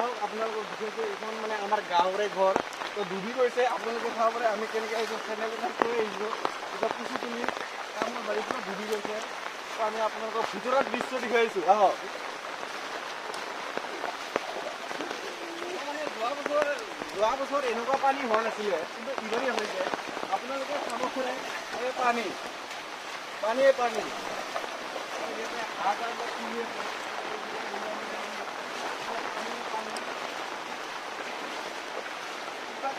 চাওক আপোনালোকক বিশেষকৈ এইখন মানে আমাৰ গাঁৱৰে ঘৰ। তো ডুবি গৈছে আপোনালোকে চাব পাৰে আমি কেনেকৈ আহিছোঁ চেনেল এখন থৈ আহিছোঁ। এতিয়া পুচি তুলি আমাৰ বাৰীখন ডুবি গৈছে তো আমি আপোনালোকক ভিতৰত দৃশ্য দেখুৱাইছোঁ আহক। মানে যোৱা বছৰ যোৱা বছৰ এনেকুৱা পানী হোৱা নাছিলে কিন্তু ইবাৰেই হৈছে আপোনালোকে চাব পাৰে এই পানী পানীয়ে পানী। হাঁহ আছে।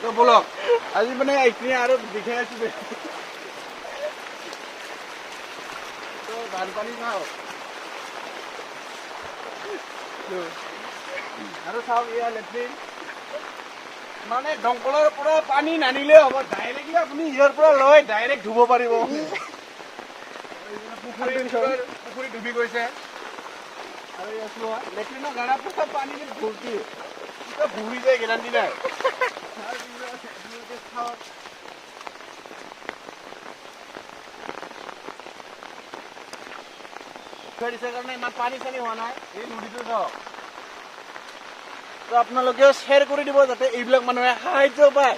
তো বলক আজি মানে এইখিনি আৰু দেখাই আছো দে। তো বানপানী চাওক তো, আৰু চাওক এয়া লেট্ৰিন। মানে দমকলৰ পৰা পানী নানিলেও হ'ব ডাইৰেক্টলি আপুনি ইয়াৰ পৰা লৈ ডাইৰেক্ট ধুব পাৰিব। পুখুৰী পুখুৰী ডুবি গৈছে। আৰু লেট্ৰিনৰ গাড়া পুৰা পানী দি ভৰ্তি ভৰি যায় গেৰাণ্টি নাই ইমান পানী চানী হোৱা নাই। এই নদীটো চাওক। তো আপোনালোকেও শ্বেয়াৰ কৰি দিব যাতে এইবিলাক মানুহে সাহাৰ্য পায়।